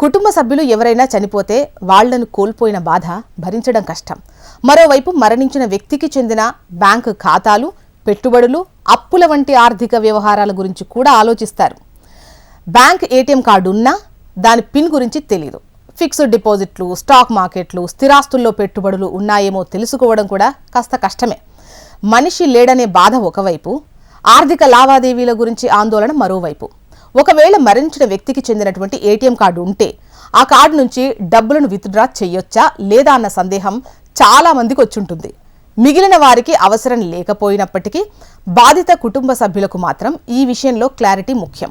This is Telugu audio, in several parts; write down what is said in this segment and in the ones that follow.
కుటుంబ సభ్యులు ఎవరైనా చనిపోతే వాళ్ళను కోల్పోయిన బాధ భరించడం కష్టం. మరోవైపు మరణించిన వ్యక్తికి చెందిన బ్యాంకు ఖాతాలు పెట్టుబడులు అప్పుల వంటి ఆర్థిక వ్యవహారాల గురించి కూడా ఆలోచిస్తారు. బ్యాంక్ ఏటీఎం కార్డు ఉన్నా దాని పిన్ గురించి తెలియదు ఫిక్స్డ్ డిపాజిట్లు స్టాక్ మార్కెట్లు స్థిరాస్తుల్లో పెట్టుబడులు ఉన్నాయేమో తెలుసుకోవడం కూడా కాస్త కష్టమే. మనిషి లేడనే బాధ ఒకవైపు ఆర్థిక లావాదేవీల గురించి ఆందోళన మరోవైపు. ఒకవేళ మరణించిన వ్యక్తికి చెందినటువంటి ఏటీఎం కార్డు ఉంటే ఆ కార్డు నుంచి డబ్బులను విత్డ్రా చేయొచ్చా లేదా అన్న సందేహం చాలా మందికి వచ్చుంటుంది మిగిలిన వారికి అవసరం లేకపోయినప్పటికీ బాధిత కుటుంబ సభ్యులకు మాత్రం ఈ విషయంలో క్లారిటీ ముఖ్యం.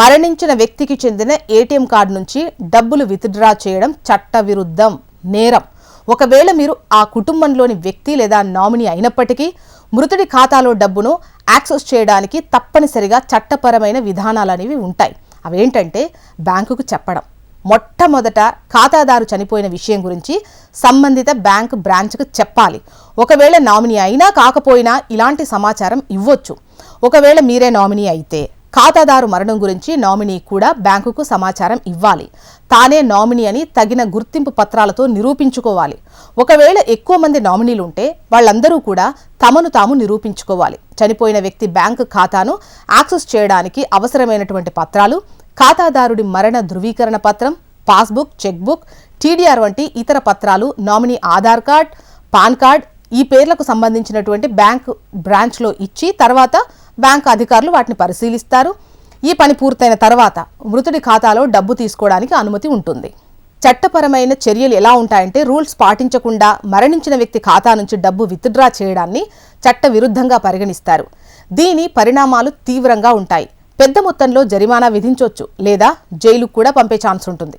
మరణించిన వ్యక్తికి చెందిన ఏటీఎం కార్డు నుంచి డబ్బులు విత్డ్రా చేయడం చట్టవిరుద్ధం నేరం. ఒకవేళ మీరు ఆ కుటుంబంలోని వ్యక్తి లేదా నామినీ అయినప్పటికీ మృతుడి ఖాతాలో డబ్బును యాక్సెస్ చేయడానికి తప్పనిసరిగా చట్టపరమైన విధానాలు అనేవి ఉంటాయి. అవేంటంటే బ్యాంకుకు చెప్పడం. మొట్టమొదట ఖాతాదారు చనిపోయిన విషయం గురించి సంబంధిత బ్యాంక్ బ్రాంచ్కు చెప్పాలి. ఒకవేళ నామినీ అయినా కాకపోయినా ఇలాంటి సమాచారం ఇవ్వొచ్చు. ఒకవేళ మీరే నామినీ అయితే ఖాతాదారు మరణం గురించి నామినీ కూడా బ్యాంకుకు సమాచారం ఇవ్వాలి. తానే నామినీ అని తగిన గుర్తింపు పత్రాలతో నిరూపించుకోవాలి. ఒకవేళ ఎక్కువ మంది నామినీలు ఉంటే వాళ్ళందరూ కూడా తమను తాము నిరూపించుకోవాలి. చనిపోయిన వ్యక్తి బ్యాంకు ఖాతాను యాక్సెస్ చేయడానికి అవసరమైనటువంటి పత్రాలు ఖాతాదారుడి మరణ ధృవీకరణ పత్రం పాస్బుక్ చెక్బుక్ టీడీఆర్ వంటి ఇతర పత్రాలు nominee Aadhaar card PAN card ఈ పేర్లకు సంబంధించినటువంటి బ్యాంక్ బ్రాంచ్లో ఇచ్చి తర్వాత బ్యాంక్ అధికారులు వాటిని పరిశీలిస్తారు. ఈ పని పూర్తయిన తర్వాత మృతుడి ఖాతాలో డబ్బు తీసుకోవడానికి అనుమతి ఉంటుంది. చట్టపరమైన చర్యలు ఎలా ఉంటాయంటే రూల్స్ పాటించకుండా మరణించిన వ్యక్తి ఖాతా నుంచి డబ్బు విత్డ్రా చేయడాన్ని చట్ట విరుద్ధంగా పరిగణిస్తారు. దీని పరిణామాలు తీవ్రంగా ఉంటాయి. పెద్ద మొత్తంలో జరిమానా విధించవచ్చు లేదా జైలుకు కూడా పంపే ఛాన్స్ ఉంటుంది.